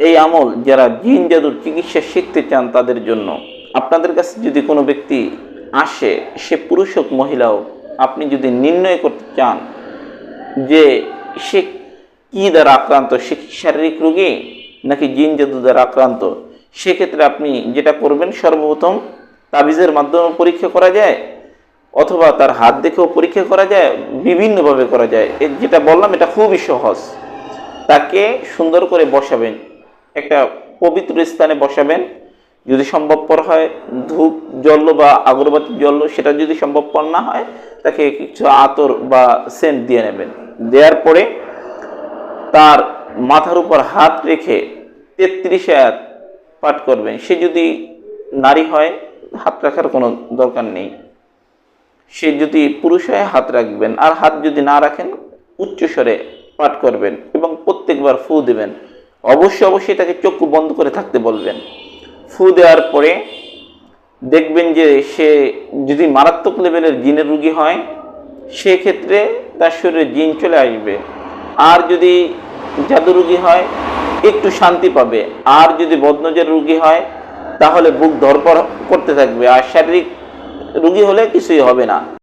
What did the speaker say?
এই আমল যারা জিন জাদুর চিকিৎসা শিখতে চান তাদের জন্য, আপনাদের কাছে যদি কোনো ব্যক্তি আসে, সে পুরুষ হোক, মহিলা হোক, আপনি যদি নির্ণয় করতে চান যে সে কি দ্বারা আক্রান্ত, সে কি শারীরিক রোগী নাকি জিন জাদু দ্বারা আক্রান্ত, সেক্ষেত্রে আপনি যেটা করবেন, সর্বপ্রথম তাবিজের মাধ্যমে পরীক্ষা করা যায়, অথবা তার হাত দেখেও পরীক্ষা করা যায়, বিভিন্নভাবে করা যায়। যেটা বললাম, এটা খুবই সহজ। তাকে সুন্দর করে বসাবেন। একটা পবিত্র স্থানে বসাবেন। যদি সম্ভবপর হয় ধূপ জ্বললো বা আগরবাতি জ্বললো সেটা যদি সম্ভবপর না হয়, তাকে কিছু আতর বা সেন্ট দিয়ে নেবেন। দেওয়ার পরে তার মাথার উপর হাত রেখে তেত্রিশ আয়াত পাঠ করবেন। সে যদি নারী হয়, হাত রাখার কোনো দরকার নেই। সে যদি পুরুষ হয়, হাত রাখবেন। আর হাত যদি না রাখেন, উচ্চস্বরে পাঠ করবেন এবং প্রত্যেকবার ফু দেবেন। অবশ্যই অবশ্যই তাকে চক্ষু বন্ধ করে থাকতে বলবেন। ফু দেওয়ার পরে দেখবেন যে সে যদি মারাত্মক লেভেলের জিনের রুগী হয়, সেক্ষেত্রে তার শরীরে জিন চলে আসবে। আর যদি জাদু রুগী হয়, একটু শান্তি পাবে। আর যদি বদনজের রুগী হয়, তাহলে বুক ধরপর করতে থাকবে। আর শারীরিক রুগী হলে কিছুই হবে না।